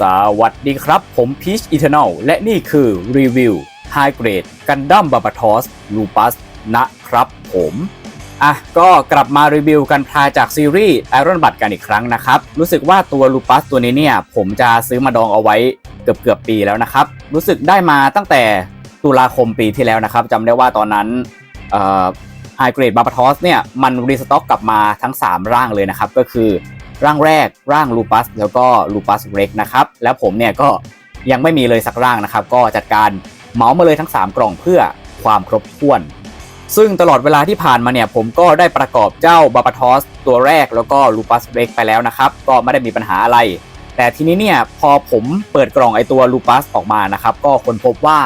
สวัสดีครับ ผมพีชอีเทอร์นลและนี่คือรีวิว High Grade Gundam b a b a t o s Lupus นะครับผมอะก็กลับมารีวิวกันพาจากซีรีส์ Iron b u d กันอีกครั้งนะครับ รู้สึกว่าตัว Lupus ตัวนี้เนี่ย ผมจะซื้อมาดองเอาไว้เกือบเกือบปีแล้วนะครับ รู้สึกได้มาตั้งแต่ตุลาคมปีที่แล้วนะครับจำได้ว่าตอนนั้นเอ่อ High Grade b a b a t o s เนี่ย มันรีสต็อกกลับมาทั้ง 3 ร่างเลยนะครับ ก็คือ ร่างแรกร่างลูปัสแล้วก็ลูปัสเร็กนะครับ แล้วผมเนี่ยก็ยังไม่มีเลยสักร่างนะครับ ก็จัดการเหมามาเลยทั้ง 3 กล่องเพื่อความครบถ้วน ซึ่งตลอดเวลาที่ผ่านมาเนี่ย ผมก็ได้ประกอบเจ้าบาบาทอสตัวแรกแล้วก็ลูปัสเร็กไปแล้วนะครับ ก็ไม่ได้มีปัญหาอะไร แต่ทีนี้เนี่ยพอผมเปิดกล่องไอตัวลูปัสออกมานะครับ ก็ค้นพบว่า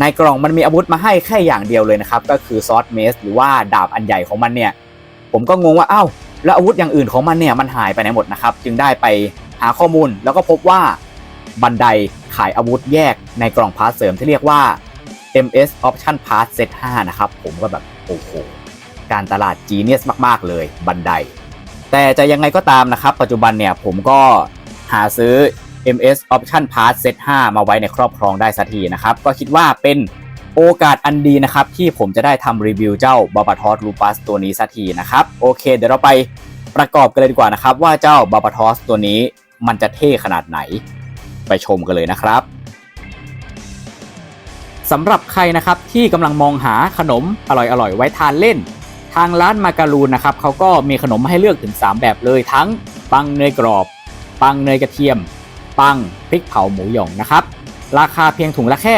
ในกล่องมันมีอาวุธมาให้แค่อย่างเดียวเลยนะครับ ก็คือซอสเมสหรือว่าดาบอันใหญ่ของมันเนี่ย ผมก็งงว่าอ้าว แล้วอาวุธอย่างอื่นของมันเนี่ยมันหายไปไหนหมดนะครับ จึงได้ไปหาข้อมูลแล้วก็พบว่าบันไดขายอาวุธแยกในกล่องพาร์ทเสริมที่เรียกว่า MS Option Part Set 5นะครับ ผมก็แบบ โอ้โห การตลาดจีเนียสมาก ๆ เลยบันได แต่จะยังไงก็ตามนะครับ ปัจจุบันเนี่ยผมก็หาซื้อ MS Option Part Set 5 มาไว้ในครอบครองได้สักทีนะครับ ก็คิดว่าเป็น โอกาสอันดีนะครับ ที่ผมจะได้ทำรีวิวเจ้าบาบาทอสลูปัสตัวนี้สักทีนะครับ โอเค เดี๋ยวเราไปประกอบกันเลยดีกว่านะครับ ว่าเจ้าบาบาทอสตัวนี้มันจะเท่ขนาดไหน ไปชมกันเลยนะครับสำหรับใครนะครับที่กำลังมองหาขนมอร่อยๆ ไว้ทานเล่น ทางร้านมาการูนนะครับเขาก็มีขนมมาให้เลือกถึง 3 แบบเลยทั้งปังเนยกรอบ ปังเนยกระเทียม ปังพริกเผาหมูหยองนะครับ ราคาเพียงถุงละแค่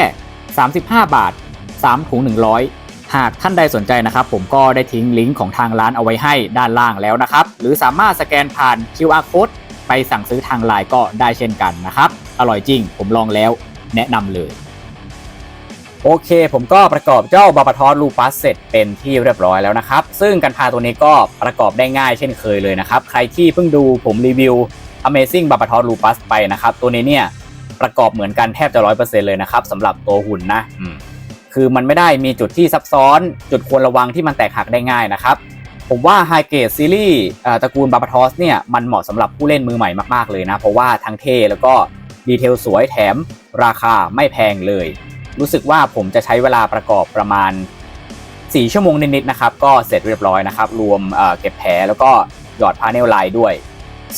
35 บาท 3 ถุง 100 หากท่านใดสนใจนะครับ ผมก็ได้ทิ้งลิงก์ของทางร้านเอาไว้ให้ด้านล่างแล้วนะครับ หรือสามารถสแกนผ่าน QR code ไปสั่งซื้อทางไลน์ก็ได้เช่นกันนะครับ อร่อยจริง ผมลองแล้วแนะนำเลยโอเค ผมก็ประกอบเจ้าบาบาทอสลูปัสเสร็จเป็นที่เรียบร้อยแล้วนะครับ ซึ่งกันพาตัวนี้ก็ประกอบได้ง่ายเช่นเคยเลยนะครับ ใครที่เพิ่งดูผมรีวิว Amazing b a b a t o s Lupus ไปนะครับ ตัวนี้เนี่ย ประกอบเหมือนกันแทบจะร้อยเปอร์เซ็นต์เลยนะครับสำหรับตัวหุ่นนะอืมคือมันไม่ได้มีจุดที่ซับซ้อน จุดควรระวังที่มันแตกหักได้ง่ายนะครับ ผมว่า High Grade Series เอ่อตระกูล b a b a t o s เนี่ยมันเหมาะสำหรับผู้เล่นมือใหม่มากๆเลยนะ เพราะว่าทั้งเท่แล้วก็ดีเทลสวยแถมราคาไม่แพงเลย รู้สึกว่าผมจะใช้เวลาประกอบประมาณ 4 ชั่วโมงนิดๆนะครับ ก็เสร็จเรียบร้อยนะครับ รวมเอ่อเก็บแผลแล้วก็หยอดพาเนลไลน์ด้วย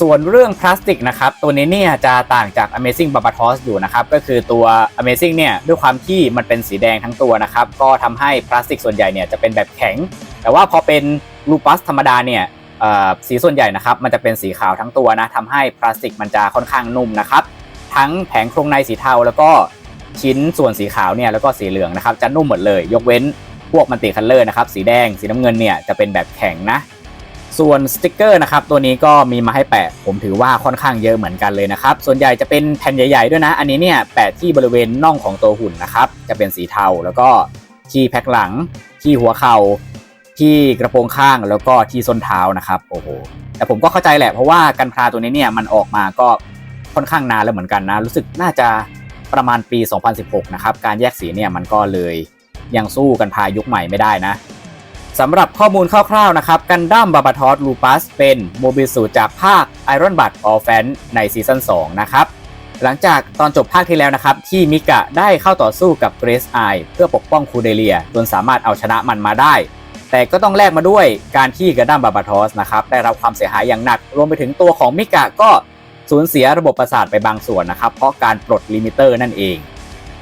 ส่วนเรื่องพลาสติกนะครับ ตัวนี้เนี่ยจะต่างจาก Amazing b a b a t o s อยู่นะครับ ก็คือตัว Amazing เนี่ยด้วยความที่มันเป็นสีแดงทั้งตัวนะครับ ก็ทำให้พลาสติกส่วนใหญ่เนี่ยจะเป็นแบบแข็ง แต่ว่าพอเป็นลูปัสธรรมดาเนี่ยสีส่วนใหญ่นะครับ มันจะเป็นสีขาวทั้งตัวนะทำให้พลาสติกมันจะค่อนข้างนุ่มนะครับ ทั้งแผงโครงในสีเทาแล้วก็ชิ้นส่วนสีขาวเนี่ยแล้วก็สีเหลืองนะครับจะนุ่มหมดเลย ยกเว้นพวกมันติคัลเลอร์นะครับสีแดงสีน้ำเงินเนี่ยจะเป็นแบบแข็งนะ ส่วนสติกเกอร์นะครับตัวนี้ก็มีมาให้แปะผมถือว่าค่อนข้างเยอะเหมือนกันเลยนะครับ ส่วนใหญ่จะเป็นแผ่นใหญ่ ๆ ด้วยนะ อันนี้เนี่ยแปะที่บริเวณน่องของตัวหุ่นนะครับ จะเป็นสีเทาแล้วก็ที่แพ็คหลัง ที่หัวเข่าที่กระโปรงข้างแล้วก็ที่ส้นเท้านะครับโอ้โหแต่ผมก็เข้าใจแหละเพราะว่ากันพลาตัวนี้เนี่ยมันออกมาก็ค่อนข้างนานแล้วเหมือนกันนะ รู้สึกน่าจะประมาณปี 2016 นะครับ การแยกสีเนี่ยมันก็เลยยังสู้กันพายุคใหม่ไม่ได้นะ สำหรับข้อมูลคร่าวๆนะครับกันดั้มบาบาทอสลูปัสเป็นโมบิลสูตรจากภาค Iron b u d All Fan ในซีซั่น2นะครับหลังจากตอนจบภาคที่แล้วนะครับที่มิกะได้เข้าต่อสู้กับเกรซไอเพื่อปกป้องคูเดเลียจนสามารถเอาชนะมันมาได้ แต่ก็ต้องแลกมาด้วยการที่กันดั้มบาบาทอสนะครับได้รับความเสียหายอย่างหนัก รวมไปถึงตัวของมิกะก็สูญเสียระบบประสาทไปบางส่วนนะครับเพราะการปลดลิมิเตอร์นั่นเอง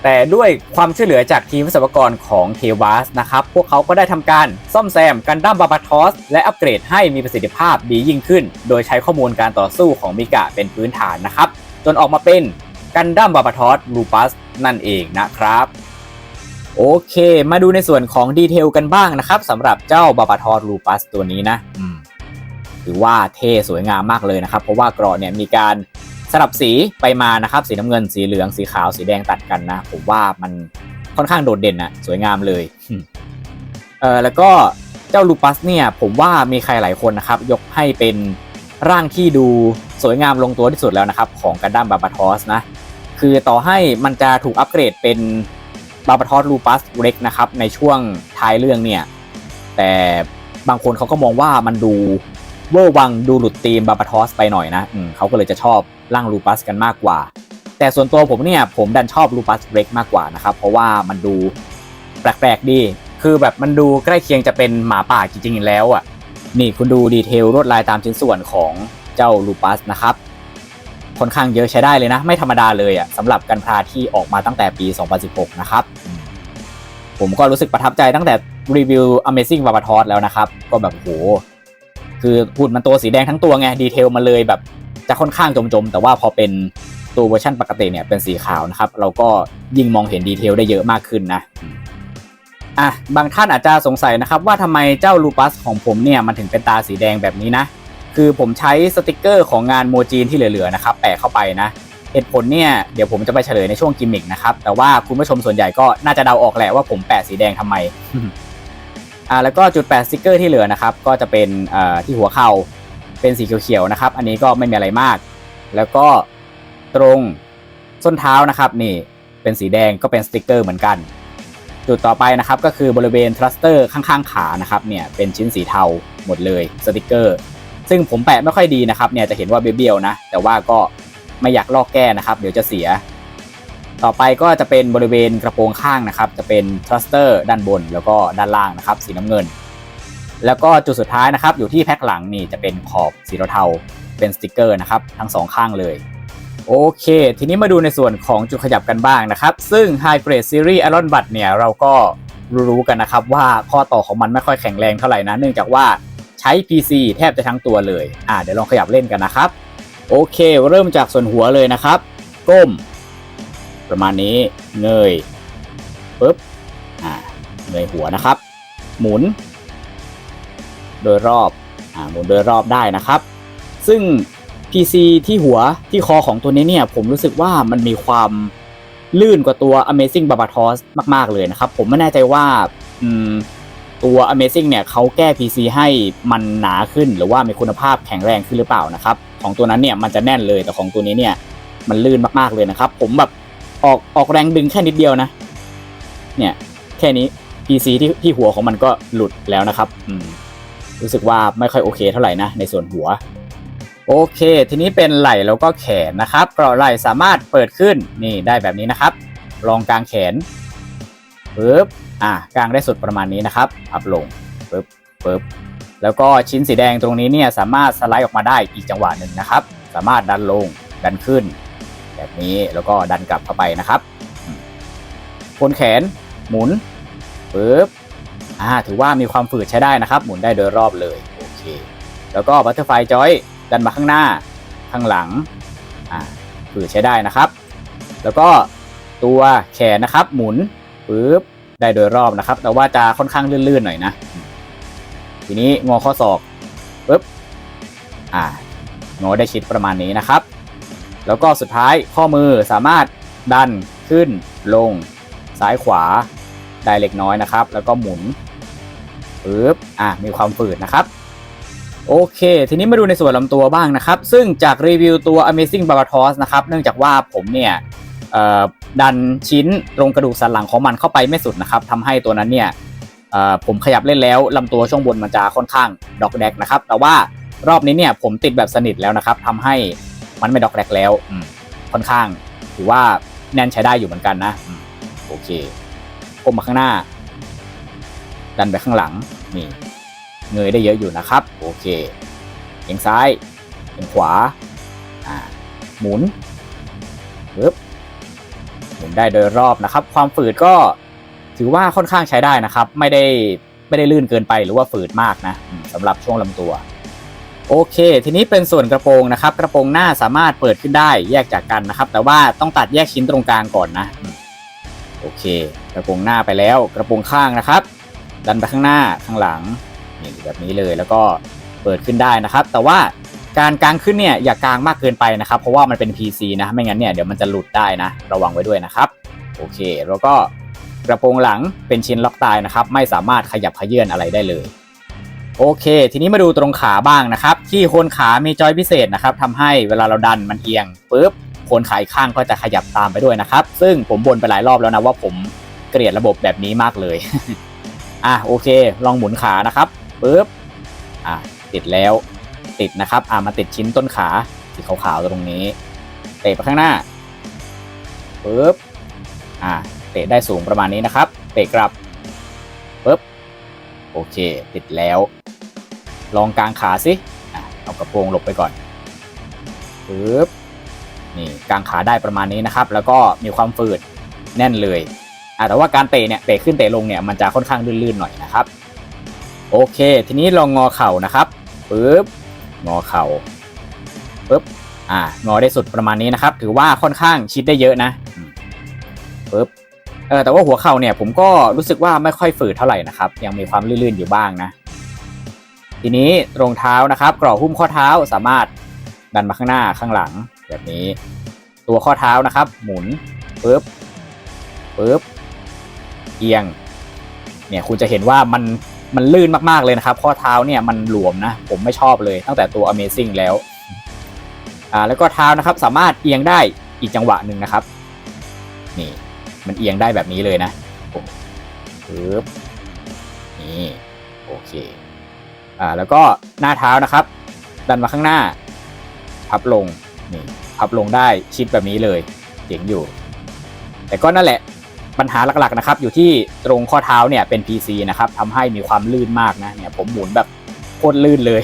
แต่ด้วยความช่วยเหลือจากทีมวิศวกรของเทวาสนะครับ พวกเขาก็ได้ทำการซ่อมแซมกันดั้มบาบาทอส และอัปเกรดให้มีประสิทธิภาพดียิ่งขึ้น โดยใช้ข้อมูลการต่อสู้ของมิกะเป็นพื้นฐานนะครับ จนออกมาเป็นกันดั้มบาบาทอสลูปัสนั่นเองนะครับโอเค มาดูในส่วนของดีเทลกันบ้างนะครับสำหรับเจ้าบาบาทอสลูปัสตัวนี้นะถือว่าเท่สวยงามมากเลยนะครับ เพราะว่ากราะเนี่ยมีการ สลับสีไปมานะครับสีน้ำเงินสีเหลืองสีขาวสีแดงตัดกันนะ ผมว่ามันค่อนข้างโดดเด่นนะสวยงามเลยเออแล้วก็เจ้าลูปัสเนี่ยผมว่ามีใครหลายคนนะครับ ยกให้เป็นร่างที่ดูสวยงามลงตัวที่สุดแล้วนะครับ ของกันดั้มบาบาทอสนะ คือต่อให้มันจะถูกอัปเกรดเป็นบาบาทอสลูปัสเร็กนะครับ ในช่วงท้ายเรื่องเนี่ย แต่บางคนเขาก็มองว่ามันดูเวอร์วังดูหลุดธีมบาบาทอสไปหน่อยนะเขาก็เลยจะชอบ ร่างลูปัสกันมากกว่า แต่ส่วนตัวผมเนี่ยผมดันชอบลูปัสเบรกมากกว่านะครับเพราะว่ามันดูแปลกๆดี คือแบบมันดูใกล้เคียงจะเป็นหมาป่าจริงๆแล้วอะนี่คุณดูดีเทลลวดลายตามชิ้นส่วนของเจ้าลูปัสนะครับค่อนข้างเยอะใช้ได้เลยนะ ไม่ธรรมดาเลยอะสำหรับกันพราที่ออกมาตั้งแต่ปี 2016 นะครับ ผมก็รู้สึกประทับใจตั้งแต่รีวิว Amazing v a b a t o s แล้วนะครับ ก็แบบโห คือหุ่นมันตัวสีแดงทั้งตัวไง ดีเทลมาเลยแบบ จะค่อนข้างจมๆ แต่ว่าพอเป็นตัวเวอร์ชันปกติเนี่ยเป็นสีขาวนะครับ เราก็ยิ่งมองเห็นดีเทลได้เยอะมากขึ้นนะอะบางท่านอาจจะสงสัยนะครับว่าทำไมเจ้าลูปัสของผมเนี่ยมันถึงเป็นตาสีแดงแบบนี้นะ คือผมใช้สติกเกอร์ของงานโมจีนที่เหลือๆนะครับแปะเข้าไปนะเหตุผลเนี่ยเดี๋ยวผมจะไปเฉลยในช่วงกิมมิกนะครับ แต่ว่าคุณผู้ชมส่วนใหญ่ก็น่าจะเดาออกแหละว่าผมแปะสีแดงทำไมอ่าแล้วก็จุดแปะสติกเกอร์ที่เหลือนะครับ ก็จะเป็นอ่อที่หัวเข่า เป็นสีเขียวๆนะครับ อันนี้ก็ไม่มีอะไรมาก แล้วก็ตรงส้นเท้านะครับนี่เป็นสีแดงก็เป็นสติกเกอร์เหมือนกัน จุดต่อไปนะครับก็คือบริเวณทรัสเตอร์ข้างๆขานะครับเนี่ยเป็นชิ้นสีเทาหมดเลยสติกเกอร์ ซึ่งผมแปะไม่ค่อยดีนะครับเนี่ยจะเห็นว่าเบี้ยวๆนะ แต่ว่าก็ไม่อยากลอกแก้นะครับ เดี๋ยวจะเสีย ต่อไปก็จะเป็นบริเวณกระโปรงข้างนะครับ จะเป็นทรัสเตอร์ด้านบนแล้วก็ด้านล่างนะครับ สีน้ำเงิน แล้วก็จุดสุดท้ายนะครับ อยู่ที่แพ็คหลังนี่จะเป็นขอบสีเทาเป็นสติกเกอร์นะครับ ทั้งสองข้างเลย โอเค ทีนี้มาดูในส่วนของจุดขยับกันบ้างนะครับ ซึ่ง High Grade Series Iron Bud เนี่ยเราก็รู้ๆกันนะครับว่าข้อต่อของมันไม่ค่อยแข็งแรงเท่าไหร่นะ เนื่องจากว่าใช้ PC แทบจะทั้งตัวเลยอ่าเดี๋ยวลองขยับเล่นกันนะครับ โอเค เริ่มจากส่วนหัวเลยนะครับ ก้ม ประมาณนี้เงยปึ๊บอ่าเงยหัวนะครับ หมุน โดยรอบอ่าหมุนโดยรอบได้นะครับ ซึ่ง PC ที่หัวที่คอของตัวนี้เนี่ยผมรู้สึกว่ามันมีความลื่นกว่าตัว Amazing Barbatos มาก ๆ เลยนะครับ ผมไม่แน่ใจว่าตัว Amazing เนี่ยเขาแก้ PC ให้มันหนาขึ้น หรือว่ามีคุณภาพแข็งแรงขึ้นหรือเปล่านะครับ ของตัวนั้นเนี่ยมันจะแน่นเลยแต่ของตัวนี้เนี่ยมันลื่นมาก ๆ เลยนะครับ ผมแบบออกออกแรงดึงแค่นิดเดียวนะ เนี่ยแค่นี้ PC ที่ที่หัวของมันก็หลุดแล้วนะครับ อืม รู้สึกว่าไม่ค่อยโอเคเท่าไหร่นะในส่วนหัว โอเค ทีนี้เป็นไหล่แล้วก็แขนนะครับเกราะไหล่สามารถเปิดขึ้นนี่ได้แบบนี้นะครับ ลองกางแขนปึ๊บอะกางได้สุดประมาณนี้นะครับอัพลงปึ๊บปึ๊บแล้วก็ชิ้นสีแดงตรงนี้เนี่ยสามารถสไลด์ออกมาได้อีกจังหวะหนึ่งนะครับ สามารถดันลงดันขึ้น แบบนี้แล้วก็ดันกลับเข้าไปนะครับอืมพ้นแขนหมุนปึ๊บ อ่าถือว่ามีความฝืดใช้ได้นะครับ หมุนได้โดยรอบเลยโอเคแล้วก็บัตเตอร์ไฟจอยดันมาข้างหน้าข้างหลังอ่าฝืดใช้ได้นะครับ แล้วก็ตัวแขนนะครับ หมุนปึ๊บได้โดยรอบนะครับ แต่ว่าจะค่อนข้างลื่นๆหน่อยนะ ทีนี้งอข้อศอกปึ๊บอ่างอได้ชิดประมาณนี้นะครับ แล้วก็สุดท้ายข้อมือสามารถดันขึ้นลงซ้ายขวา ได้เล็กน้อยนะครับ แล้วก็หมุนปึ๊บอะมีความฝืดนะครับ โอเค ทีนี้มาดูในส่วนลำตัวบ้างนะครับ ซึ่งจากรีวิวตัว Amazing b a r b a t o s นะครับ เนื่องจากว่าผมเนี่ยดันชิ้นตรงกระดูกสันหลังของมันเข้าไปไม่สุดนะครับทำให้ตัวนั้นเนี่ยผมขยับเล่นแล้วลำตัวช่วงบนมันจะค่อนข้างดอกแดกนะครับ แต่ว่ารอบนี้เนี่ยผมติดแบบสนิทแล้วนะครับทำให้มันไม่ดอกแดกแล้วค่อนข้างถือว่าแน่นใช้ได้อยู่เหมือนกันนะโอเค ก้มมาข้างหน้า ดันไปข้างหลังนี่เงยได้เยอะอยู่นะครับ โอเคเอียงซ้ายเอียงขวาอ่าหมุนปึ๊บหมุนได้โดยรอบนะครับ ความฝืดก็ถือว่าค่อนข้างใช้ได้นะครับ ไม่ได้ไม่ได้ลื่นเกินไปหรือว่าฝืดมากนะสำหรับช่วงลำตัว โอเค ทีนี้เป็นส่วนกระโปรงนะครับ กระโปรงหน้าสามารถเปิดขึ้นได้แยกจากกันนะครับ แต่ว่าต้องตัดแยกชิ้นตรงกลางก่อนนะ โอเค กระโปรงหน้าไปแล้ว กระโปรงข้างนะครับ ดันไปข้างหน้าข้างหลังนี่แบบนี้เลยแล้วก็เปิดขึ้นได้นะครับ แต่ว่าการกางขึ้นเนี่ยอย่ากางมากเกินไปนะครับ เพราะว่ามันเป็น PC นะไม่งั้นเนี่ยเดี๋ยวมันจะหลุดได้นะ ระวังไว้ด้วยนะครับ โอเค แล้วก็กระโปรงหลังเป็นชิ้นล็อกตายนะครับ ไม่สามารถขยับขยื่นอะไรได้เลย โอเค ทีนี้มาดูตรงขาบ้างนะครับ ที่โคนขามีจอยพิเศษนะครับทำให้เวลาเราดันมันเอียงปุ๊บ คนขาอีกข้างก็จะขยับตามไปด้วยนะครับ ซึ่งผมบ่นไปหลายรอบแล้วนะว่าผมเกลียดระบบแบบนี้มากเลย อะโอเค ลองหมุนขานะครับปึ๊บอะติดแล้วติดนะครับอะมาติดชิ้นต้นขาสีขาวๆตรงนี้เตะไปข้างหน้าปึ๊บอ่าเตะได้สูงประมาณนี้นะครับ เตะกลับปึ๊บโอเค ติดแล้ว ลองกางขาสิอะเอากระโปรงหลบไปก่อนปึ๊บ นี่กางขาได้ประมาณนี้นะครับ แล้วก็มีความฝืดแน่นเลยอะแต่ว่าการเตะเนี่ยเตะขึ้นเตะลงเนี่ยมันจะค่อนข้างลื่นๆหน่อยนะครับ โอเค ทีนี้ลองงอเข่านะครับปึ๊บงอเข่าปึ๊บอ่างอได้สุดประมาณนี้นะครับ ถือว่าค่อนข้างชิดได้เยอะนะปึ๊บเออแต่ว่าหัวเข่าเนี่ยผมก็รู้สึกว่าไม่ค่อยฝืดเท่าไหร่นะครับ ยังมีความลื่นๆอยู่บ้างนะ ทีนี้รองเท้านะครับกรอบหุ้มข้อเท้าสามารถดันมาข้างหน้าข้างหลัง แบบนี้ ตัวข้อเท้านะครับ หมุนปึ๊บปึ๊บเอียง เนี่ยคุณจะเห็นว่ามันมันลื่นมากๆเลยนะครับ ข้อเท้าเนี่ยมันหลวมนะ ผมไม่ชอบเลยตั้งแต่ตัว Amazing แล้วอ่าแล้วก็เท้านะครับสามารถเอียงได้อีกจังหวะหนึ่งนะครับ นี่มันเอียงได้แบบนี้เลยนะผมปึ๊บนี่โอเคอ่าแล้วก็หน้าเท้านะครับ ดันมาข้างหน้าพับลงนี่ พับลงได้ชิดแบบนี้เลยเจ๋งอยู่ แต่ก็นั่นแหละปัญหาหลักๆนะครับ อยู่ที่ตรงข้อเท้าเนี่ยเป็น PC นะครับทำให้มีความลื่นมากนะเนี่ยผมหมุนแบบโคตรลื่นเลย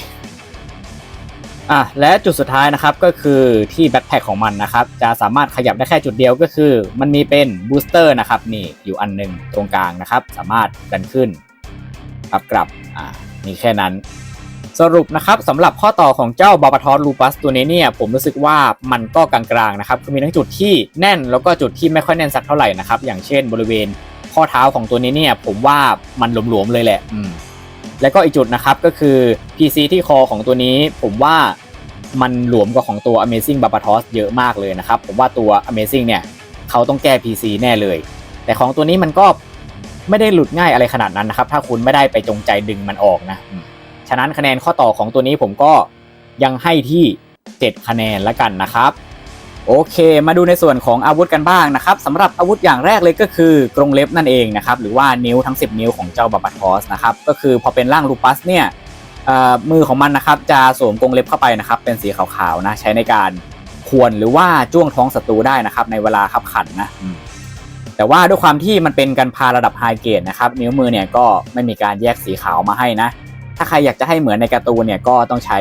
อะและจุดสุดท้ายนะครับก็คือที่แบ็คแพคของมันนะครับ จะสามารถขยับได้แค่จุดเดียวก็คือ มันมีเป็นบูสเตอร์นะครับนี่อยู่อันหนึ่งตรงกลางนะครับ สามารถดันขึ้นปรับกลับอ่ามีแค่นั้น สรุปนะครับสำหรับข้อต่อของเจ้าบาบาทอสลูปัสตัวนี้เนี่ยผมรู้สึกว่ามันก็กลางๆนะครับคือมีทั้งจุดที่แน่นแล้วก็จุดที่ไม่ค่อยแน่นสักเท่าไหร่นะครับอย่างเช่นบริเวณข้อเท้าของตัวนี้เนี่ยผมว่ามันหลวมๆเลยแหละอืมแล้วก็อีกจุดนะครับก็คือ PC ที่คอของตัวนี้ผมว่ามันหลวมกว่าของตัว Amazing b a b a t o s เยอะมากเลยนะครับ ผมว่าตัว Amazing เนี่ยเขาต้องแก้ PC แน่เลย แต่ของตัวนี้มันก็ไม่ได้หลุดง่ายอะไรขนาดนั้นนะครับ ถ้าคุณไม่ได้ไปจงใจดึงมันออกนะ ฉะนั้นคะแนนข้อต่อของตัวนี้ผมก็ยังให้ที่ 7 คะแนนละกันนะครับ โอเค มาดูในส่วนของอาวุธกันบ้างนะครับสำหรับอาวุธอย่างแรกเลยก็คือกรงเล็บนั่นเองนะครับ หรือว่านิ้วทั้ง 10 นิ้วของเจ้าบาบาทอสนะครับ ก็คือพอเป็นร่างลูปัสเนี่ยมือของมันนะครับจะสวมกรงเล็บเข้าไปนะครับ เป็นสีขาวๆนะใช้ในการขวนหรือว่าจ้วงท้องศัตรูได้นะครับ ในเวลาขับขันนะแต่ว่าด้วยความที่มันเป็นการพาระดับไฮเกรดนะครับ นิ้วมือเนี่ยก็ไม่มีการแยกสีขาวมาให้นะ ถ้าใครอยากจะให้เหมือนในการ์ตูนเนี่ยก็ต้องใช้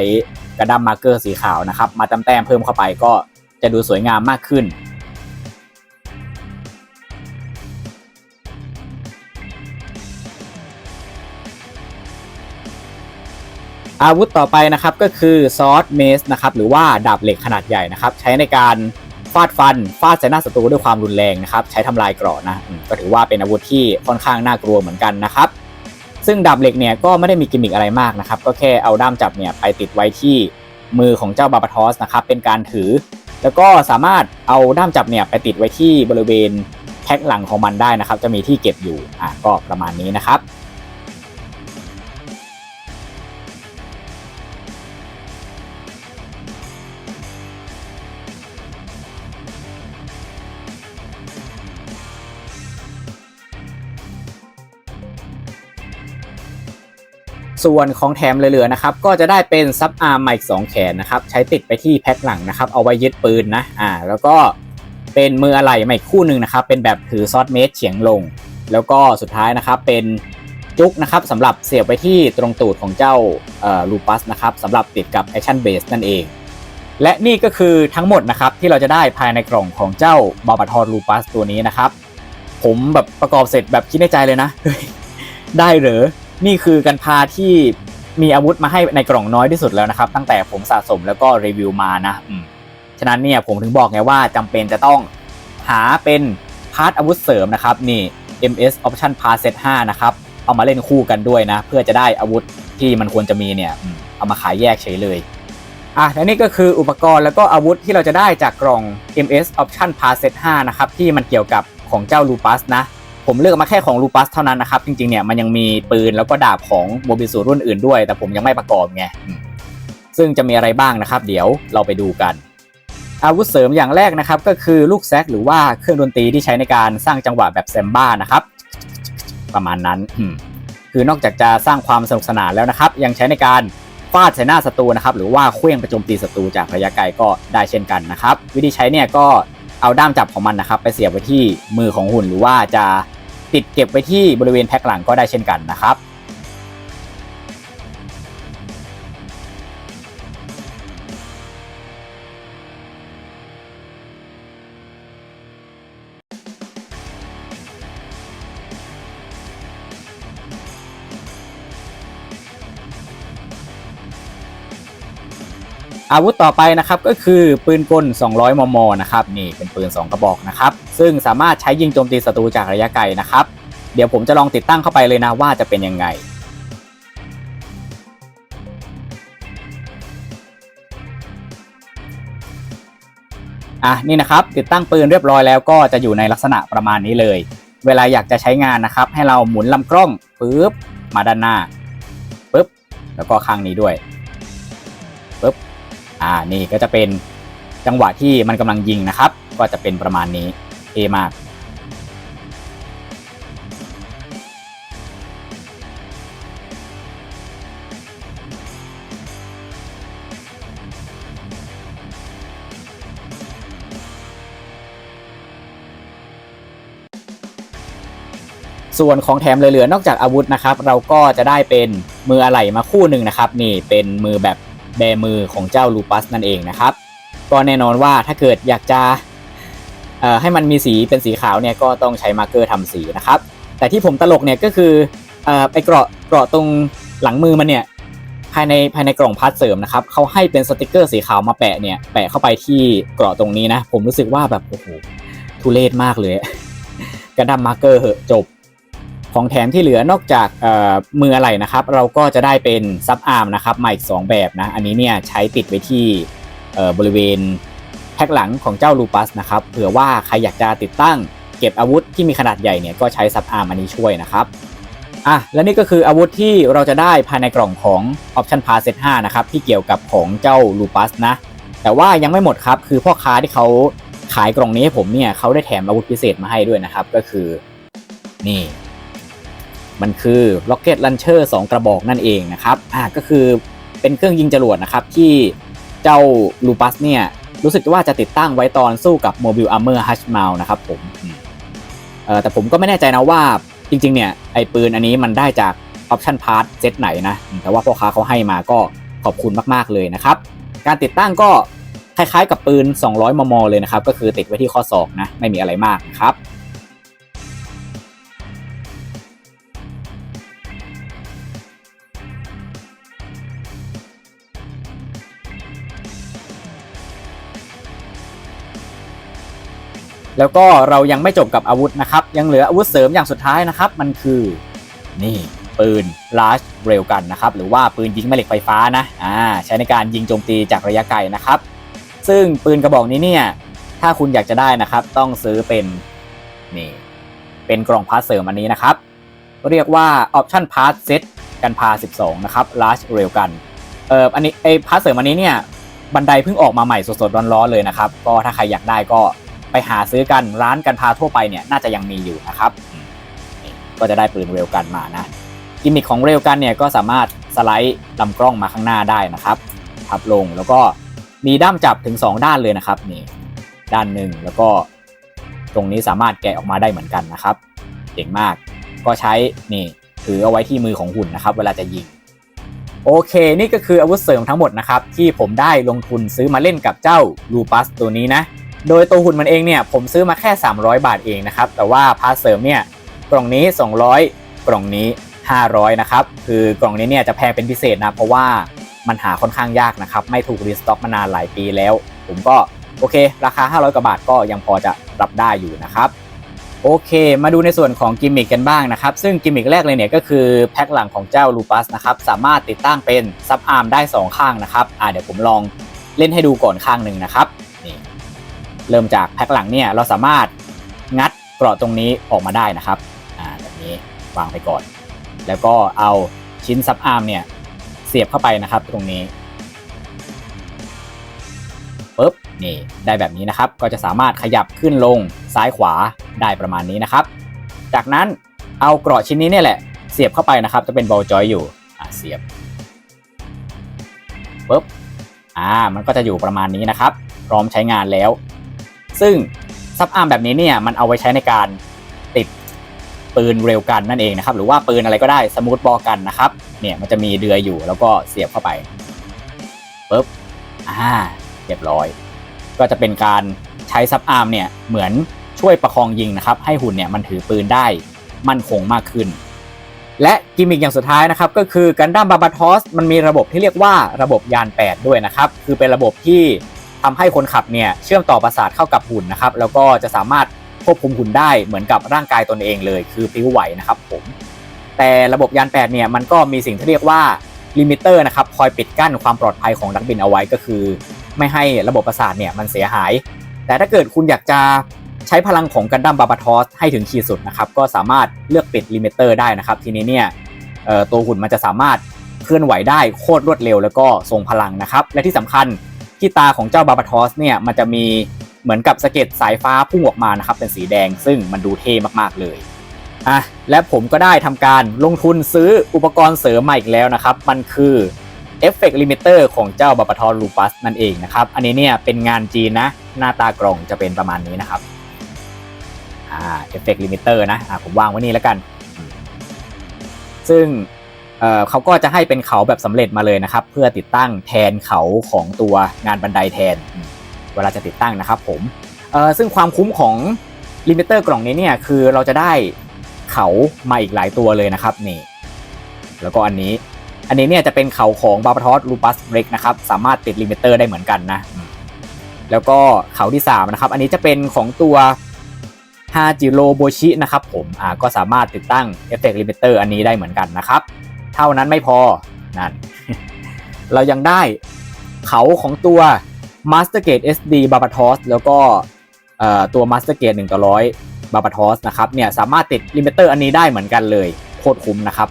กระดัมมาร์เกอร์สีขาวนะครับมาแต้มๆเพิ่มเข้าไปก็จะดูสวยงามมากขึ้น อาวุธต่อไปนะครับก็คือซอสเมสนะครับหรือว่าดาบเหล็กขนาดใหญ่นะครับ ใช้ในการฟาดฟันฟาดใส่หน้าศัตรูด้วยความรุนแรงนะครับ ใช้ทำลายเกราะนะก็ถือว่าเป็นอาวุธที่ค่อนข้างน่ากลัวเหมือนกันนะครับ ซึ่งดาบเหล็กเนี่ยก็ไม่ได้มีกิมมิคอะไรมากนะครับก็แค่เอาด้ามจับเนี่ยไปติดไว้ที่มือของเจ้าบาบาทอสนะครับเป็นการถือ แล้วก็สามารถเอาด้ามจับเนี่ยไปติดไว้ที่บริเวณแพ็คหลังของมันได้นะครับ จะมีที่เก็บอยู่อะก็ประมาณนี้นะครับ ส่วนของแถมเหลือๆนะครับก็จะได้เป็นซับอาร์มใหม่สองแขนนะครับใช้ติดไปที่แพ็คหลังนะครับเอาไว้ยึดปืนนะอ่าแล้วก็เป็นมืออะไหล่ใหม่คู่หนึ่งนะครับเป็นแบบถือซอสเมสเฉียงลง แล้วก็สุดท้ายนะครับเป็นจุกนะครับสำหรับเสียบไปที่ตรงตูดของเจ้าลูปัสนะครับสำหรับติดกับแอคชั่นเบสนั่นเอง และนี่ก็คือทั้งหมดนะครับที่เราจะได้ภายในกล่องของเจ้าบาบาทอลูปัสตัวนี้นะครับ ผมแบบประกอบเสร็จแบบคิดในใจเลยนะ ได้เหรอ นี่คือกันพาที่มีอาวุธมาให้ในกล่องน้อยที่สุดแล้วนะครับ ตั้งแต่ผมสะสมแล้วก็รีวิวมานะฉะนั้นเนี่ยผมถึงบอกไงว่าจำเป็นจะต้องหาเป็นพาร์ทอาวุธเสริมนะครับนี่ MS Option Pass Set 5นะครับเอามาเล่นคู่กันด้วยนะ เพื่อจะได้อาวุธที่มันควรจะมีเนี่ยเอามาขายแยกเฉยเลยอะและนี่ก็คืออุปกรณ์แล้วก็อาวุธที่เราจะได้จากกล่อง MS Option Pass Set 5นะครับที่มันเกี่ยวกับของเจ้าลูปัสนะ ผมเลือกมาแค่ของลูปัสเท่านั้นนะครับ จริงๆเนี่ยมันยังมีปืนแล้วก็ดาบของโมบิสูรุ่นอื่นด้วย แต่ผมยังไม่ประกอบไงซึ่งจะมีอะไรบ้างนะครับ เดี๋ยวเราไปดูกัน อาวุธเสริมอย่างแรกนะครับก็คือลูกแซกหรือว่าเครื่องดนตรีที่ใช้ในการสร้างจังหวะแบบแซมบ้านะครับ ประมาณนั้นคือนอกจากจะสร้างความสนุกสนานแล้วนะครับ ยังใช้ในการฟาดใส่หน้าศัตรูนะครับ หรือว่าเคลื่องไปโจมตีศัตรูจากระยะไกลก็ได้เช่นกันนะครับ วิธีใช้เนี่ยก็เอาด้ามจับของมันนะครับ ไปเสียบไว้ที่มือของหุ่นหรือว่าจะ ติดเก็บไว้ที่บริเวณแพ็คหลังก็ได้เช่นกันนะครับ อาวุธต่อไปนะครับก็คือปืนกล 200 มม นะครับนี่เป็นปืน 2 กระบอกนะครับ ซึ่งสามารถใช้ยิงโจมตีศัตรูจากระยะไกลนะครับ เดี๋ยวผมจะลองติดตั้งเข้าไปเลยนะว่าจะเป็นยังไงอะนี่นะครับติดตั้งปืนเรียบร้อยแล้วก็จะอยู่ในลักษณะประมาณนี้เลย เวลาอยากจะใช้งานนะครับ ให้เราหมุนลำกล้องปึ๊บมาด้านหน้าปึ๊บแล้วก็ข้างนี้ด้วย อ่านี่ก็จะเป็นจังหวะที่มันกำลังยิงนะครับ ก็จะเป็นประมาณนี้เท่มากส่วนของแถมเหลือๆนอกจากอาวุธนะครับ เราก็จะได้เป็นมืออะไหล่มาคู่หนึ่งนะครับ นี่เป็นมือแบบ แบมือของเจ้าลูปัสนั่นเองนะครับ ก็แน่นอนว่าถ้าเกิดอยากจะให้มันมีสีเป็นสีขาวเนี่ยก็ต้องใช้มาร์กเกอร์ทำสีนะครับ แต่ที่ผมตลกเนี่ยก็คืออ่อไอเกราะเกราะตรงหลังมือมันเนี่ยภายในภายในกล่องพาร์ทเสริมนะครับเขาให้เป็นสติกเกอร์สีขาวมาแปะเนี่ยแปะเข้าไปที่เกราะตรงนี้นะ ผมรู้สึกว่าแบบโอ้โหทุเรศมากเลยกระดัมมาร์กเกอร์เหอะจบ ของแถมที่เหลือนอกจากมืออะไรนะครับ เราก็จะได้เป็นซับอาร์มนะครับมาอีก 2 แบบนะ อันนี้เนี่ยใช้ติดไว้ที่บริเวณแพ็คหลังของเจ้าลูปัสนะครับเผื่อว่าใครอยากจะติดตั้งเก็บอาวุธที่มีขนาดใหญ่เนี่ยก็ใช้ซับอาร์มอันนี้ช่วยนะครับอะและนี่ก็คืออาวุธที่เราจะได้ภายในกล่องของ Option Pass Set 5นะครับที่เกี่ยวกับของเจ้าลูปัสนะ แต่ว่ายังไม่หมดครับคือพ่อค้าที่เขาขายกล่องนี้ให้ผมเนี่ยเขาได้แถมอาวุธพิเศษมาให้ด้วยนะครับ ก็คือนี่ มันคือ Rocket Launcher 2กระบอกนั่นเองนะครับอ่าก็คือเป็นเครื่องยิงจรวดนะครับที่เจ้าลูปัสเนี่ยรู้สึกว่าจะติดตั้งไว้ตอนสู้กับ Mobile Armor h u s h m o u นะครับผมเออแต่ผมก็ไม่แน่ใจนะว่าจริงๆเนี่ยไอปืนอันนี้มันได้จาก Option Part เซตไหนนะ แต่ว่าพ่อค้าเขาให้มาก็ขอบคุณมากๆเลยนะครับ การติดตั้งก็คล้ายๆกับปืน 200 มม เลยนะครับ ก็คือติดไว้ที่ข้อศอกนะ ไม่มีอะไรมากนะครับ แล้วก็เรายังไม่จบกับอาวุธนะครับ ยังเหลืออาวุธเสริมอย่างสุดท้ายนะครับ มันคือนี่ปืน Large Rail Gun นะครับ หรือว่าปืนยิงแม่เหล็กไฟฟ้านะอ่าใช้ในการยิงโจมตีจากระยะไกลนะครับ ซึ่งปืนกระบอกนี้เนี่ย ถ้าคุณอยากจะได้นะครับ ต้องซื้อเป็นนี่เป็นกล่องพาร์ทเสริมอันนี้นะครับ เรียกว่า Option Part Set กันพา 12 นะครับ Large Rail Gun เอ่ออันนี้ไอพาร์ทเสริมอันนี้เนี่ยบันไดเพิ่งออกมาใหม่สดๆร้อนๆเลยนะครับ ก็ถ้าใครอยากได้ก็ ไปหาซื้อกันร้านกันพาทั่วไปเนี่ยน่าจะยังมีอยู่นะครับก็จะได้ปืนเรลกันมานะกิมมิคของเรลกันเนี่ยก็สามารถสไลด์ลำกล้องมาข้างหน้าได้นะครับพับลงแล้วก็มีด้ามจับถึง 2 ด้านเลยนะครับนี่ด้านหนึ่งแล้วก็ตรงนี้สามารถแกะออกมาได้เหมือนกันนะครับเจ๋งมากก็ใช้นี่ถือเอาไว้ที่มือของหุ่นนะครับ เวลาจะยิงโอเค นี่ก็คืออาวุธเสริมทั้งหมดนะครับ ที่ผมได้ลงทุนซื้อมาเล่นกับเจ้าลูปัสตัวนี้นะ โดยตัวหุ่นมันเองเนี่ยผมซื้อมาแค่ 300 บาทเองนะครับ แต่ว่าพาร์ทเสริมเนี่ยกล่องนี้ 200 กล่องนี้ 500 นะครับ คือกล่องนี้เนี่ยจะแพงเป็นพิเศษนะ เพราะว่ามันหาค่อนข้างยากนะครับ ไม่ถูกรีสต็อกมานานหลายปีแล้ว ผมก็โอเค ราคา 500 กว่าบาทก็ยังพอจะรับได้อยู่นะครับโอเค มาดูในส่วนของกิมมิคกันบ้างนะครับ ซึ่งกิมมิคแรกเลยเนี่ยก็คือแพ็คหลังของเจ้าลูปัสนะครับ สามารถติดตั้งเป็นซับอาร์มได้ 2 ข้างนะครับ อ่าเดี๋ยวผมลองเล่นให้ดูก่อนข้างหนึ่งนะครับ เริ่มจากแพ็คหลังเนี่ยเราสามารถงัดเกราะตรงนี้ออกมาได้นะครับอ่าแบบนี้วางไปก่อน แล้วก็เอาชิ้นซับอาร์มเนี่ยเสียบเข้าไปนะครับตรงนี้ปุ๊บนี่ได้แบบนี้นะครับ ก็จะสามารถขยับขึ้นลงซ้ายขวาได้ประมาณนี้นะครับ จากนั้นเอาเกราะชิ้นนี้เนี่ยแหละเสียบเข้าไปนะครับ จะเป็นบอลจอยอยู่อ่าเสียบปุ๊บอ่ามันก็จะอยู่ประมาณนี้นะครับ พร้อมใช้งานแล้ว ซึ่งซับอาร์มแบบนี้เนี่ยมันเอาไว้ใช้ในการติดปืนเร็วกันนั่นเองนะครับ หรือว่าปืนอะไรก็ได้สมูทบอลกันนะครับ เนี่ยมันจะมีเดือยอยู่แล้วก็เสียบเข้าไปปุ๊บอ่าเรียบร้อย ก็จะเป็นการใช้ซับอาร์มเนี่ยเหมือนช่วยประคองยิงนะครับ ให้หุ่นเนี่ยมันถือปืนได้มั่นคงมากขึ้น และกิมมิคอย่างสุดท้ายนะครับ ก็คือกันดั้มบาบาทอสมันมีระบบที่เรียกว่าระบบยาน 8 ด้วยนะครับ คือเป็นระบบที่ ทำให้คนขับเนี่ยเชื่อมต่อประสาทเข้ากับหุ่นนะครับแล้วก็จะสามารถควบคุมหุ่นได้เหมือนกับร่างกายตนเองเลย คือพลิ้วไหวนะครับผมแต่ระบบยาน8เนี่ยมันก็มีสิ่งที่เรียกว่าลิมิเตอร์นะครับคอยปิดกั้นความปลอดภัยของนักบินเอาไว้ก็คือ ไม่ให้ระบบประสาทเนี่ยมันเสียหาย แต่ถ้าเกิดคุณอยากจะใช้พลังของกันดั้มบาบาทอสให้ถึงขีดสุดนะครับก็สามารถเลือกปิดลิมิเตอร์ได้นะครับทีนี้เนี่ยตัวหุ่นมันจะสามารถเคลื่อนไหวได้โคตรรวดเร็วแล้วก็ทรงพลังนะครับ และที่สำคัญ ที่ตาของเจ้าบาบาทอสเนี่ยมันจะมีเหมือนกับสะเก็ดสายฟ้าพุ่งออกมานะครับเป็นสีแดงซึ่งมันดูเท่มากๆเลยอะและผมก็ได้ทำการลงทุนซื้ออุปกรณ์เสริมมาอีกแล้วนะครับ มันคือเอฟเฟกต์ลิมิเตอร์ของเจ้าบาบาทอลูปัสนั่นเองนะครับ อันนี้เนี่ยเป็นงานจีนนะ หน้าตากล่องจะเป็นประมาณนี้นะครับอ่าเอฟเฟกต์ลิมิเตอร์นะอ่าผมวางไว้นี่แล้วกัน ซึ่ง เขาก็จะให้เป็นเขาแบบสำเร็จมาเลยนะครับ เพื่อติดตั้งแทนเขาของตัวงานบันไดแทน เวลาจะติดตั้งนะครับผมซึ่งความคุ้มของลิมิเตอร์กล่องนี้เนี่ยคือเราจะได้เขามาอีกหลายตัวเลยนะครับนี่ แล้วก็อันนี้ อันนี้เนี่ยจะเป็นเขาของบาบาทอสลูปัสเบรกนะครับ สามารถติดลิมิเตอร์ได้เหมือนกันนะ แล้วก็เขาที่3นะครับ อันนี้จะเป็นของตัวฮาจิโรโบชินะครับผม อ่า ก็สามารถติดตั้งเอฟเฟกต์ลิมิเตอร์อันนี้ได้เหมือนกันนะครับ เท่านั้นไม่พอนั่นเรายังได้เขาของตัว Master Gate SD b a b a t o s แล้วก็ตัว Master Gate 1ต่อ100 b a b a t o s นะครับเนี่ยสามารถติดลิมิเตอร์อันนี้ได้เหมือนกันเลย โคตรคุ้มนะครับ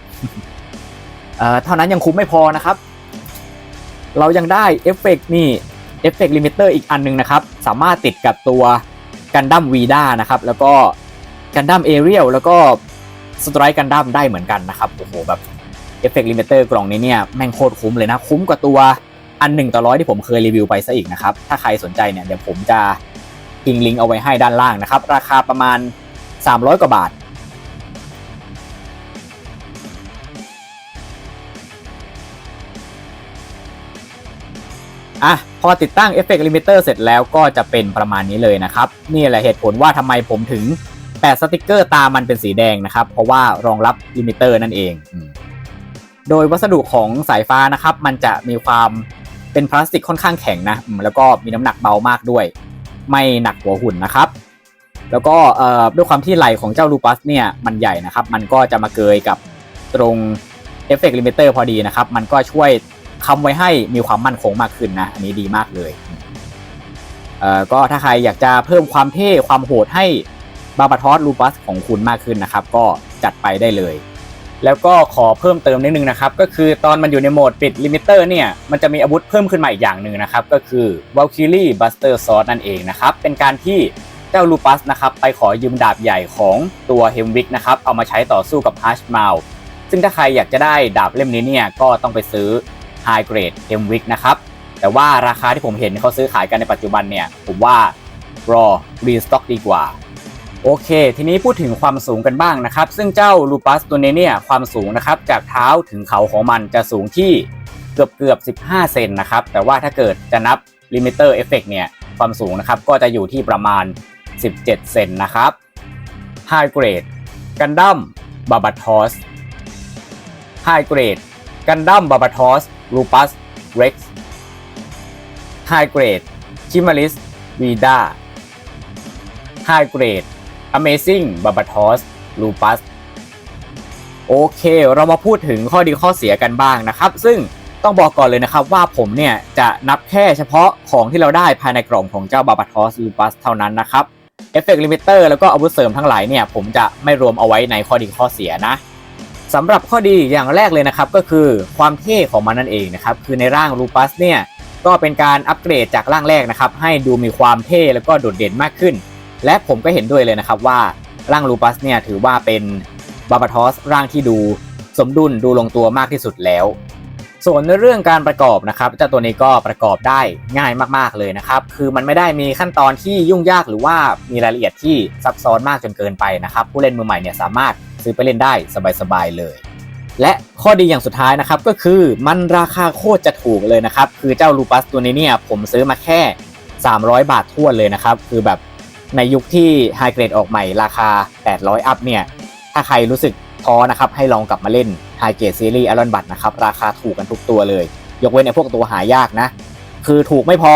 เอ่อเท่านั้นยังคุ้มไม่พอนะครับ เรายังได้เอฟเฟกนี่เอฟเฟกลิมิเตอร์อีกอันนึงนะครับ สามารถติดกับตัวกันดั้มวีด้านะครับ แล้วก็กันดั้มเอเรียลแล้วก็สไตร์กันดั้มได้เหมือนกันนะครับโอ้โหแบบ เอฟเฟกต์ลิมิเตอร์กล่องนี้เนี่ยแม่งโคตรคุ้มเลยนะ คุ้มกว่าตัวอันหนึ่งต่อร้อยที่ผมเคยรีวิวไปซะอีกนะครับ ถ้าใครสนใจเนี่ยเดี๋ยวผมจะทิ้งลิงก์เอาไว้ให้ด้านล่างนะครับ ราคาประมาณ 300 กว่าบาทอะพอติดตั้ง Effect Limiter เสร็จแล้วก็จะเป็นประมาณนี้เลยนะครับ นี่แหละเหตุผลว่าทำไมผมถึงแปะสติกเกอร์ตามันเป็นสีแดงนะครับ เพราะว่ารองรับลิมิเตอร์นั่นเองอ โดยวัสดุของสายฟ้านะครับ มันจะมีความเป็นพลาสติกค่อนข้างแข็งนะแล้วก็มีน้ำหนักเบามากด้วย ไม่หนักหัวหุ่นนะครับ แล้วก็ด้วยความที่ไหลของเจ้าลูปัสเนี่ยมันใหญ่นะครับ มันก็จะมาเกยกับตรง Effect Limiter พอดีนะครับ มันก็ช่วยคำไว้ให้มีความมั่นคงมากขึ้นนะ อันนี้ดีมากเลยเอ่อก็ถ้าใครอยากจะเพิ่มความเท่ความโหดให้บาบาทอสลูปัสของคุณมากขึ้นนะครับ ก็จัดไปได้เลย แล้วก็ขอเพิ่มเติมนิดนึงนะครับ ก็คือตอนมันอยู่ในโหมดปิดลิมิเตอร์เนี่ย มันจะมีอาวุธเพิ่มขึ้นมาอีกอย่างหนึ่งนะครับ ก็คือ Valkyrie Buster Sword นั่นเองนะครับ เป็นการที่เจ้าลูปัสนะครับ ไปขอยืมดาบใหญ่ของตัวเฮมวิกนะครับ เอามาใช้ต่อสู้กับ Hush m o u ซึ่งถ้าใครอยากจะได้ดาบเล่มนี้เนี่ย ก็ต้องไปซื้อ High Grade M Wick นะครับ แต่ว่าราคาที่ผมเห็นเขาซื้อขายกันในปัจจุบันเนี่ย ผมว่ารอ Restock ดีกว่า โอเค ทีนี้พูดถึงความสูงกันบ้างนะครับ ซึ่งเจ้าลูปัสตัวนี้เนี่ยความสูงนะครับจากเท้าถึงเขาของมันจะสูงที่เกือบเกือบ 15 เซนนะครับ แต่ว่าถ้าเกิดจะนับ Limiter Effect เนี่ยความสูงนะครับก็จะอยู่ที่ประมาณ 17 เซนนะครับ High Grade Gundam Barbatos High Grade Gundam Barbatos Lupus Rex High Grade Chimaris Vida High Grade Amazing Barbatos Lupus โอเค เรามาพูดถึงข้อดีข้อเสียกันบ้างนะครับ ซึ่งต้องบอกก่อนเลยนะครับว่าผมเนี่ยจะนับแค่เฉพาะของที่เราได้ภายในกล่องของเจ้า Barbatos Lupus เท่านั้นนะครับ Effect Limiter แล้วก็อาวุธเสริมทั้งหลายเนี่ยผมจะไม่รวมเอาไว้ในข้อดีข้อเสียนะสำหรับข้อดีอย่างแรกเลยนะครับก็คือความเท่ของมันนั่นเองนะครับคือในร่างลูปัสเนี่ยก็เป็นการอัปเกรดจากร่างแรกนะครับให้ดูมีความเท่แล้วก็โดดเด่นมากขึ้น และผมก็เห็นด้วยเลยนะครับว่าร่างลูปัสเนี่ยถือว่าเป็นบาบาทอสร่างที่ดูสมดุลดูลงตัวมากที่สุดแล้ว ส่วนในเรื่องการประกอบนะครับเจ้าตัวนี้ก็ประกอบได้ง่ายมากๆเลยนะครับ คือมันไม่ได้มีขั้นตอนที่ยุ่งยากหรือว่ามีรายละเอียดที่ซับซ้อนมากจนเกินไปนะครับ ผู้เล่นมือใหม่เนี่ยสามารถซื้อไปเล่นได้สบายๆเลย และข้อดีอย่างสุดท้ายนะครับก็คือมันราคาโคตรจะถูกเลยนะครับ คือเจ้าลูปัสตัวนี้เนี่ยผมซื้อมาแค่ 300 บาททั่วเลยนะครับ คือแบบ ในยุคที่ไฮเกรดออกใหม่ราคา 800 อัพเนี่ย ถ้าใครรู้สึกท้อนะครับ ให้ลองกลับมาเล่นไฮเกรดซีรีส์อ r รอนบัตนะครับ ราคาถูกกันทุกตัวเลย ยกเว้นในพวกตัวหายากนะ คือถูกไม่พอ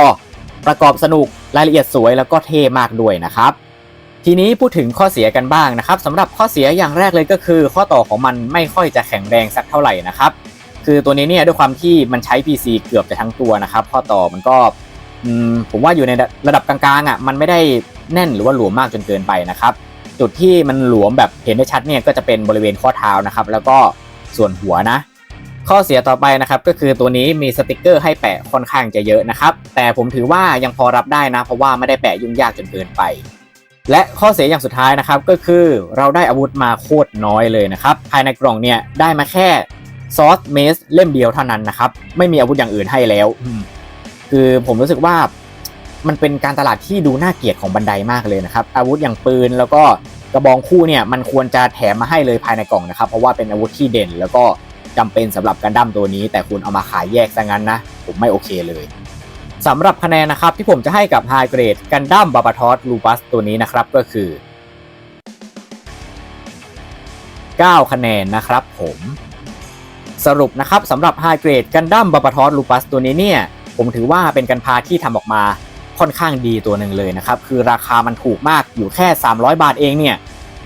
ประกอบสนุกรายละเอียดสวยแล้วก็เท่มากด้วยนะครับ ทีนี้พูดถึงข้อเสียกันบ้างนะครับสำหรับข้อเสียอย่างแรกเลยก็คือ ข้อต่อของมันไม่ค่อยจะแข็งแรงสักเท่าไหร่นะครับคือตัวนี้เนี่ยด้วยความที่มันใช้ PC เกือบจะทั้งตัวนะครับ ข้อต่อมันก็ผมว่าอยู่ในระดับกลางๆอะมันไม่ได้ แน่นหรือว่าหลวมมากจนเกินไปนะครับจุดที่มันหลวมแบบเห็นได้ชัดเนี่ยก็จะเป็นบริเวณข้อเท้านะครับแล้วก็ส่วนหัวนะ ข้อเสียต่อไปนะครับก็คือตัวนี้มีสติกเกอร์ให้แปะค่อนข้างจะเยอะนะครับแต่ผมถือว่ายังพอรับได้นะเพราะว่าไม่ได้แปะยุ่งยากจนเกินไปและข้อเสียอย่างสุดท้ายนะครับก็คือเราได้อาวุธมาโคตรน้อยเลยนะครับ ภายในกล่องเนี่ยได้มาแค่ซอสเมสเล่มเดียวเท่านั้นนะครับ ไม่มีอาวุธอย่างอื่นให้แล้ว คือผมรู้สึกว่า มันเป็นการตลาดที่ดูน่าเกลียดของบันไดมากเลยนะครับ อาวุธอย่างปืนแล้วก็กระบองคู่เนี่ยมันควรจะแถมมาให้เลยภายในกล่องนะครับ เพราะว่าเป็นอาวุธที่เด่น แล้วก็จำเป็นสำหรับกันดั้มตัวนี้ แต่คุณเอามาขายแยกซะงั้นนะ ผมไม่โอเคเลยสำหรับคะแนนนะครับที่ผมจะให้กับไฮเกรดกันดั้มบาบาทอสลูปัสตัวนี้นะครับก็คือ 9 คะแนนนะครับผมสรุปนะครับสำหรับไฮเกรดกันดั้มบาบาทอสลูปัสตัวนี้เนี่ยผมถือว่าเป็นกันพาที่ทำออกมา ค่อนข้างดีตัวหนึ่งเลยนะครับ คือราคามันถูกมากอยู่แค่ 300 บาทเองเนี่ย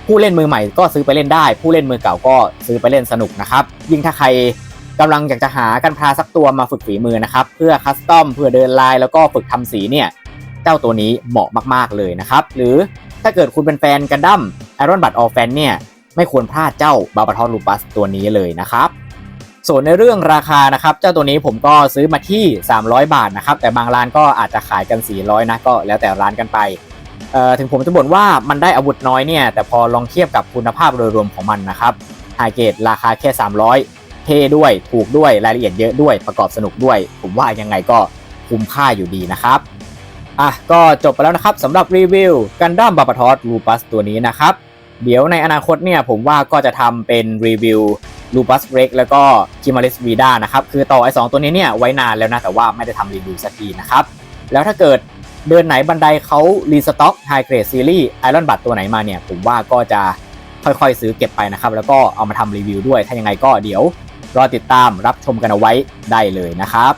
ผู้เล่นมือใหม่ก็ซื้อไปเล่นได้ ผู้เล่นมือเก่าก็ซื้อไปเล่นสนุกนะครับ ยิ่งถ้าใครกำลังอยากจะหากันพาสักตัวมาฝึกฝีมือนะครับ เพื่อคัสตอมเพื่อเดินลายแล้วก็ฝึกทำสีเนี่ยเจ้าตัวนี้เหมาะมากๆเลยนะครับ หรือถ้าเกิดคุณเป็นแฟนกันดั้มไอรอนบัตออฟแฟนเนี่ยไม่ควรพลาดเจ้าบาบาทอลูปัสตัวนี้เลยนะครับ ส่วนในเรื่องราคานะครับเจ้าตัวนี้ผมก็ซื้อมาที่ 300 บาทนะครับแต่บางร้านก็อาจจะขายกัน 400 นะก็แล้วแต่ร้านกันไปเอ่อถึงผมจะบ่นว่ามันได้อาวุธน้อยเนี่ยแต่พอลองเทียบกับคุณภาพโดยรวมของมันนะครับไฮเกตราคาแค่ 300 เท่ด้วยถูกด้วยรายละเอียดเยอะด้วยประกอบสนุกด้วย ผมว่ายังไงก็คุ้มค่าอยู่ดีนะครับอะก็จบไปแล้วนะครับสำหรับรีวิวกันดั้มบาปทอสลูปัสตัวนี้นะครับ เดี๋ยวในอนาคตเนี่ยผมว่าก็จะทำเป็นรีวิว ลูบัสเรกแล้วก็คิมาริสวีดานะครับ คือต่อไอสองตัวนี้เนี่ยไว้นานแล้วนะ แต่ว่าไม่ได้ทำรีวิวสักทีนะครับ แล้วถ้าเกิดเดือนไหนบันไดเขารีสต็อกไฮเกรดซีรีส์ไอรอนบัตตัวไหนมาเนี่ย ผมว่าก็จะค่อยๆซื้อเก็บไปนะครับ แล้วก็เอามาทำรีวิวด้วย ถ้ายังไงก็เดี๋ยวรอติดตามรับชมกันเอาไว้ได้เลยนะครับ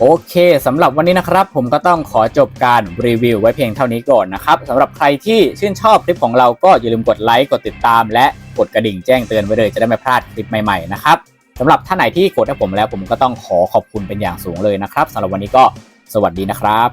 โอเคสำหรับวันนี้นะครับ ผมก็ต้องขอจบการรีวิวไว้เพียงเท่านี้ก่อนนะครับสำหรับใครที่ชื่นชอบคลิปของเราก็อย่าลืมกดไลค์กดติดตาม และกดกระดิ่งแจ้งเตือนไว้เลยจะได้ไม่พลาดคลิปใหม่ๆนะครับสำหรับท่านไหนที่กดให้ผมแล้วผมก็ต้องขอขอบคุณเป็นอย่างสูงเลยนะครับสำหรับวันนี้ก็สวัสดีนะครับ